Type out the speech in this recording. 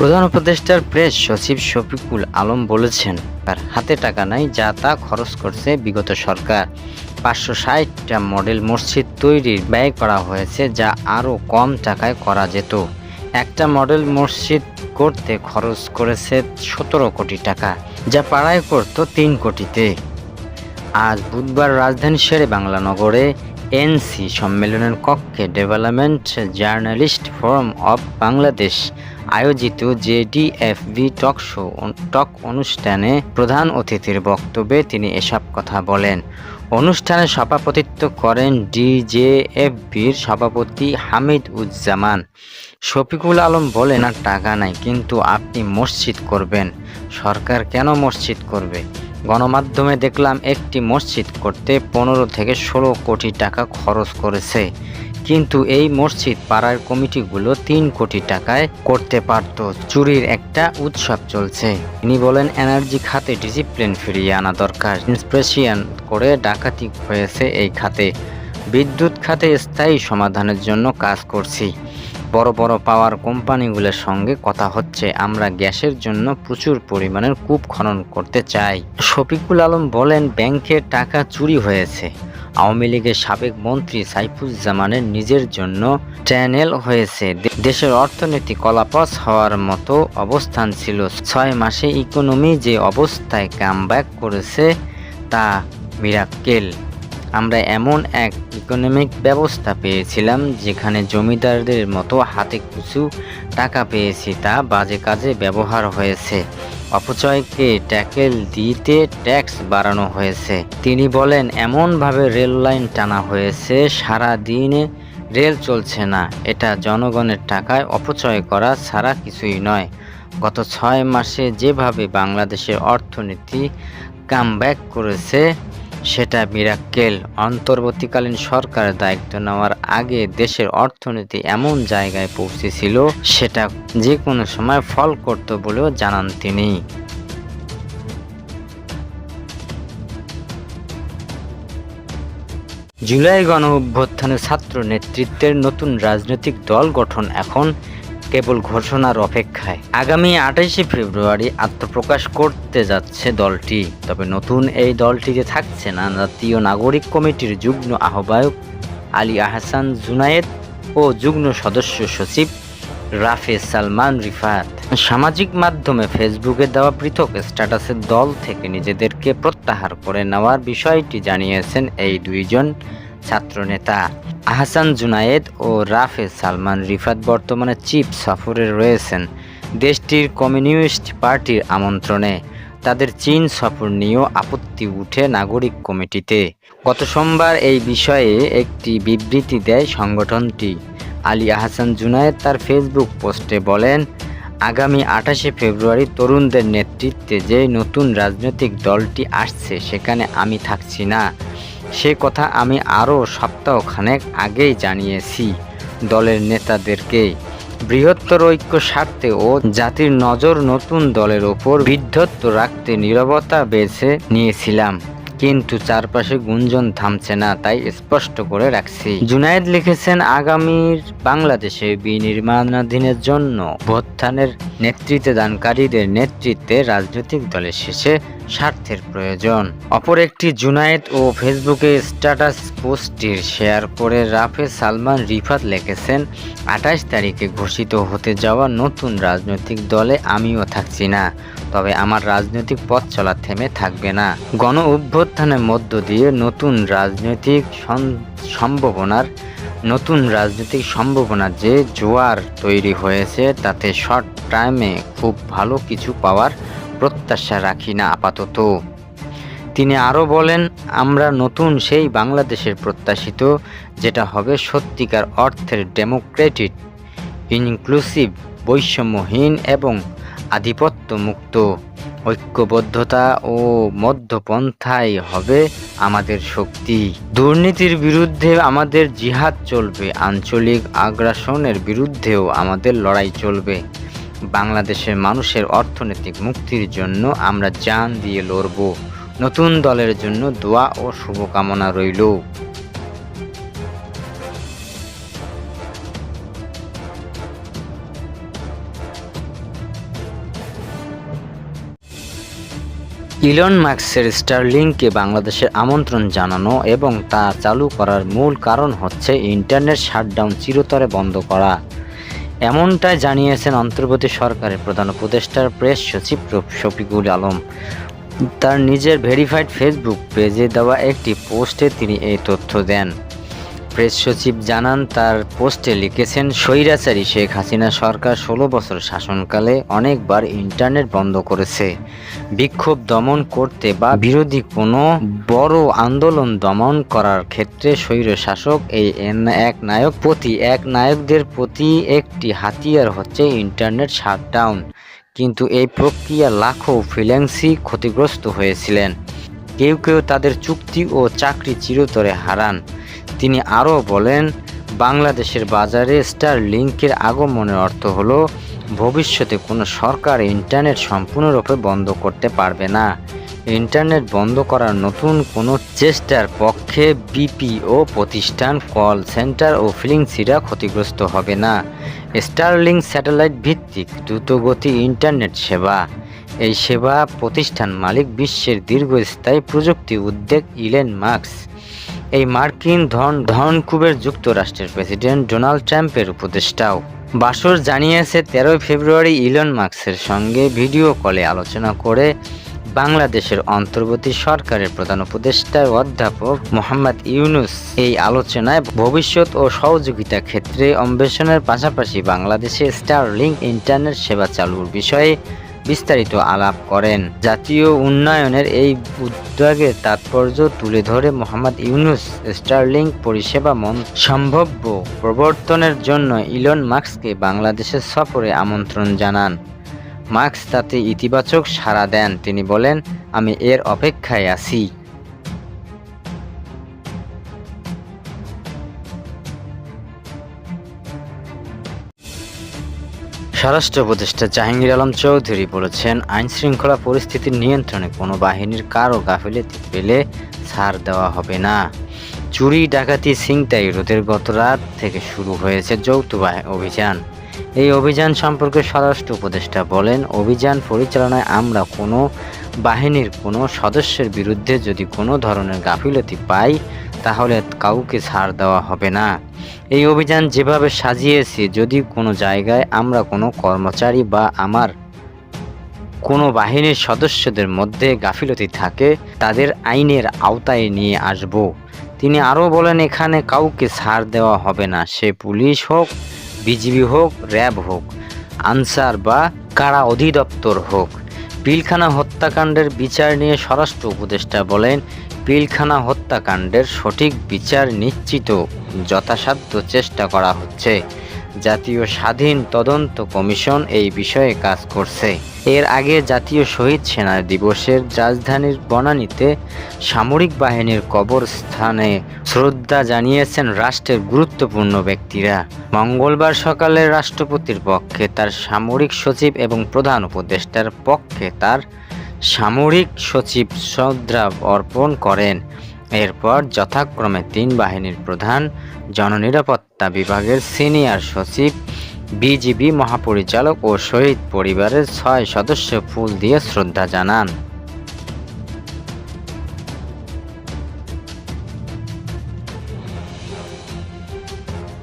প্রধান উপদেষ্টার প্রেস সচিব শফিকুল আলম বলেছেন, তার হাতে টাকা নাই, যা তা খরচ করছে বিগত সরকার। পাঁচশো ষাটটা মডেল মসজিদ তৈরির ব্যয় করা হয়েছে, যা আরও কম টাকায় করা যেত। একটা মডেল মসজিদ করতে খরচ করেছে সতেরো কোটি টাকা, যা পাড়ায় করত তিন কোটিতে। আজ বুধবার রাজধানী শেরে বাংলা নগরে এনসি সম্মেলনের কক্ষে development journalist forum of Bangladesh আয়োজিত জেডিএফবি টক শো, টক অনুষ্ঠানে প্রধান অতিথির বক্তব্যে তিনি এসব কথা বলেন। অনুষ্ঠানে সভাপতিত্ব করেন ডিজেএফবির সভাপতি হামিদ উজ্জামান শফিকুল আলম বলেন, আর টাকা নাই, কিন্তু আপনি মসজিদ করবেন। সরকার কেন মসজিদ করবে? গণমাধ্যমে দেখলাম একটি মসজিদ করতে পনেরো থেকে ষোলো কোটি টাকা খরচ করেছে। কিন্তু এই মসজিদ পাড়ার কমিটিগুলো তিন কোটি টাকায় করতে পারত। চুরির একটা উৎসব চলছে। তিনি বলেন, এনার্জি খাতে ডিসিপ্লিন ফিরিয়ে আনা দরকার। ইন্সপ্রেশিয়ান করে ডাকাতি হয়েছে এই খাতে। বিদ্যুৎ খাতে স্থায়ী সমাধানের জন্য কাজ করছি। বড় বড় পাওয়ার কোম্পানিগুলোর সঙ্গে কথা হচ্ছে, আমরা গ্যাসের জন্য প্রচুর পরিমাণের কূপ খনন করতে চাই। শফিকুল আলম বলেন ব্যাংকের টাকা চুরি হয়েছে। আওয়ামী লীগের সাবেক মন্ত্রী সাইফুজ্জামানের নিজের জন্য চ্যানেল হয়েছে। দেশের অর্থনীতি কলাপস হওয়ার মতো অবস্থান ছিল। ছয় মাসে ইকোনমি যে অবস্থায় কামব্যাক করেছে, তা মিরাক্কেল। আমরা এমন এক ইকোনমিক ব্যবস্থা পেয়েছিলাম যেখানে জমিদারদের মতো হাতে কিছু টাকা পেয়েছি তা বাজে কাজে ব্যবহার হয়েছে। অপচয়কে ট্যাকেল দিতে ট্যাক্স বাড়ানো হয়েছে। তিনি বলেন, এমনভাবে রেল লাইন টানা হয়েছে, সারা দিনে রেল চলছে না। এটা জনগণের টাকায় অপচয় করা ছাড়া কিছুই নয়। গত ছয় মাসে যেভাবে বাংলাদেশের অর্থনীতি কামব্যাক করেছে সেটা মিরাক্কেল অন্তর্বর্তীকালীন সরকার দায়িত্ব নেওয়ার আগে দেশের অর্থনীতি এমন জায়গায় পৌঁছেছিল, সেটা যে কোনো সময় ফল করত বলেও জানান তিনি। জুলাই গণ অভ্যুত্থানে ছাত্র নেতৃত্বের নতুন রাজনৈতিক দল গঠন এখন কেবল ঘোষণার অপেক্ষায়। আগামী আঠাশে ফেব্রুয়ারি আত্মপ্রকাশ করতে যাচ্ছে দলটি। তবে নতুন এই দলটিতে থাকছে না, জাতীয় নাগরিক কমিটির যুগ্ম আহ্বায়ক আলী আহসান জুনায়েদ ও যুগ্ম সদস্য সচিব রাফে সালমান রিফাত। সামাজিক মাধ্যমে ফেসবুকে দেওয়া পৃথক স্ট্যাটাসে দল থেকে নিজেদেরকে প্রত্যাহার করে নেওয়ার বিষয়টি জানিয়েছেন এই দুইজন ছাত্রনেতা। আহসান জুনায়েদ ও রাফে সালমান রিফাত বর্তমানে চিফ সফরে রয়েছেন দেশটির কমিউনিস্ট পার্টির আমন্ত্রণে। তাদের চীন সফর নিয়েও আপত্তি উঠে নাগরিক কমিটিতে। গত সোমবার এই বিষয়ে একটি বিবৃতি দেয় সংগঠনটি। আলী আহসান জুনায়েদ তার ফেসবুক পোস্টে বলেন, আগামী আঠাশে ফেব্রুয়ারি তরুণদের নেতৃত্বে যে নতুন রাজনৈতিক দলটি আসছে সেখানে আমি থাকছি না। সে কথা আমি আরও সপ্তাহ খানেক আগেই জানিয়েছি দলের নেতাদেরকে। বৃহত্তর ঐক্য স্বার্থে ও জাতির নজর নতুন দলের ওপর বিদ্ধত্ব রাখতে নিরবতা বেছে নিয়েছিলাম। কিন্তু চারপাশে গুঞ্জন থামছে না, তাই স্পষ্ট করে রাখছি। জুনায়েদ লিখেছেন, আগামীর বাংলাদেশে বিনির্মাণাধীনের জন্য ভোত্থানের নেতৃত্বে দানকারীদের নেতৃত্বে রাজনৈতিক দলের শেষে স্বার্থের প্রয়োজন। অপর একটি জুনায়েদ ও ফেসবুকে স্ট্যাটাস পোস্টটির শেয়ার করে রাফে সালমান রিফাত লিখেছেন, আঠাশ তারিখে ঘোষিত হতে যাওয়া নতুন রাজনৈতিক দলে আমিও থাকছি না। তবে আমার রাজনৈতিক পথ চলা থেমে থাকবে না। গণ অভ্যুত্থানের মধ্য দিয়ে নতুন রাজনৈতিক সম্ভাবনার, নতুন রাজনৈতিক সম্ভাবনার যে জোয়ার তৈরি হয়েছে, তাতে শর্ট টাইমে খুব ভালো কিছু পাওয়ার প্রত্যাশা রাখি না আপাতত। তিনি আরও বলেন, আমরা নতুন সেই বাংলাদেশের প্রত্যাশিত, যেটা হবে সত্যিকার অর্থের ডেমোক্রেটিক ইনক্লুসিভ বৈষম্যহীন এবং আধিপত্য মুক্ত ঐক্যবদ্ধতা ও মধ্যপন্থাই হবে আমাদের শক্তি। দুর্নীতির বিরুদ্ধে আমাদের জিহাদ চলবে, আঞ্চলিক আগ্রাসনের বিরুদ্ধেও আমাদের লড়াই চলবে। বাংলাদেশের মানুষের অর্থনৈতিক মুক্তির জন্য আমরা জান দিয়ে লড়ব। নতুন দলের জন্য দোয়া ও শুভকামনা রইল। ইলন মার্কসের স্টারলিংকে বাংলাদেশের আমন্ত্রণ জানানো এবং তা চালু করার মূল কারণ হচ্ছে ইন্টারনেট শাটডাউন চিরতরে বন্ধ করা। এমনটাই জানিয়েছেন অন্তর্বর্তী সরকারের প্রধান উপদেষ্টার প্রেস সচিব শফিকুল আলম। তার নিজের ভেরিফাইড ফেসবুক পেজে দেওয়া একটি পোস্টে তিনি এই তথ্য দেন। প্রেস সচিব জানান, তার পোস্টে লিখেছেন, স্বৈরাচারী শেখ হাসিনা সরকার ষোলো বছর শাসনকালে অনেকবার ইন্টারনেট বন্ধ করেছে। বিক্ষোভ দমন করতে বা বিরোধী কোনো বড় আন্দোলন দমন করার ক্ষেত্রে স্বৈর শাসক এই এক নায়ক প্রতি, এক নায়কদের প্রতি একটি হাতিয়ার হচ্ছে ইন্টারনেট শাটডাউন। কিন্তু এই প্রক্রিয়া লাখো ফ্রিল্যান্সি ক্ষতিগ্রস্ত হয়েছিলেন। কেউ কেউ তাদের চুক্তি ও চাকরি চিরতরে হারান। তিনি আরও বলেন, বাংলাদেশের বাজারে স্টার লিঙ্কের আগমনের অর্থ হলো, ভবিষ্যতে কোনো সরকার ইন্টারনেট সম্পূর্ণরূপে বন্ধ করতে পারবে না। ইন্টারনেট বন্ধ করার নতুন কোনো চেষ্টার পক্ষে বিপিও প্রতিষ্ঠান, কল সেন্টার ও ফিলিংসিরা ক্ষতিগ্রস্ত হবে না। স্টারলিং স্যাটেলাইট ভিত্তিক দ্রুতগতি ইন্টারনেট সেবা। এই সেবা প্রতিষ্ঠান মালিক বিশ্বের দীর্ঘস্থায়ী প্রযুক্তি উদ্যোগ ইলেন মার্কস এই মার্কিন ধন ধনকুবের যুক্তরাষ্ট্রের প্রেসিডেন্ট ডোনাল্ড ট্রাম্পের উপদেষ্টাও। বাসর জানিয়েছে, তেরোই ফেব্রুয়ারি ইলন মার্কসের সঙ্গে ভিডিও কলে আলোচনা করে বাংলাদেশের অন্তর্বর্তী সরকারের প্রধান উপদেষ্টা অধ্যাপক মোহাম্মদ ইউনুস এই আলোচনায় ভবিষ্যৎ ও সহযোগিতা ক্ষেত্রে অন্বেষণের পাশাপাশি বাংলাদেশে স্টারলিংক ইন্টারনেট সেবা চালুর বিষয়ে বিস্তারিত আলাপ করেন। জাতীয় উন্নয়নের এই উদ্যোগের তাৎপর্য তুলে ধরে মোহাম্মদ ইউনুস স্টারলিং পরিষেবা মন সম্ভাব্য প্রবর্তনের জন্য ইলন মার্কসকে বাংলাদেশের সফরে আমন্ত্রণ জানান। মার্কস তাতে ইতিবাচক সাড়া দেন। তিনি বলেন, আমি এর অপেক্ষায় আছি। স্বরাষ্ট্র উপদেষ্টা জাহাঙ্গীর আলম চৌধুরী বলেছেন আইন শৃঙ্খলা পরিস্থিতির নিয়ন্ত্রণে কোনো বাহিনীর কারও গাফিলতি পেলে ছাড় দেওয়া হবে না। চুরি, ডাকাতি, ছিনতাই রোধের গত রাত থেকে শুরু হয়েছে যৌথ অভিযান। এই অভিযান সম্পর্কে স্বরাষ্ট্র উপদেষ্টা বলেন, অভিযান পরিচালনায় আমরা কোনো বাহিনীর কোনো সদস্যের বিরুদ্ধে যদি কোনো ধরনের গাফিলতি পাই তাহলে কাউকে ছাড় দেওয়া হবে না। এই অভিযান যেভাবে সাজিয়েছি, যদি কোনো জায়গায় আমরা কোনো কর্মচারী বা আমার কোনো বাহিনীর সদস্যদের মধ্যে গাফিলতি থাকে, তাদের আইনের আওতায় নিয়ে আসব। তিনি আরও বলেন, এখানে কাউকে ছাড় দেওয়া হবে না। সে পুলিশ হোক, বিজিবি হোক, র্যাব হোক, আনসার বা কারা অধিদপ্তর হোক। পিলখানা হত্যাকাণ্ডের বিচার নিয়ে স্বরাষ্ট্র উপদেষ্টা বলেন, পিলখানা হত্যাকাণ্ডের সঠিক বিচার নিশ্চিত, যথাসাধ্য চেষ্টা করা হচ্ছে। জাতীয় স্বাধীন তদন্ত কমিশন এই বিষয়ে কাজ করছে। এর আগে জাতীয় শহীদ সেনা দিবসের রাজধানীর বনানীতে সামরিক বাহিনীর কবরস্থানে শ্রদ্ধা জানিয়েছেন রাষ্ট্রের গুরুত্বপূর্ণ ব্যক্তিরা। মঙ্গলবার সকালে রাষ্ট্রপতির পক্ষে তার সামরিক সচিব এবং প্রধান উপদেষ্টার পক্ষে তার সামরিক সচিব শ্রদ্ধা অর্পণ করেন। এরপর যথাক্রমে তিন বাহিনীর প্রধান জননিরাপত্তা বিভাগের সিনিয়র সচিব, বিজিবি মহাপরিচালক ও শহীদ পরিবারের ছয় সদস্য ফুল দিয়ে শ্রদ্ধা জানান।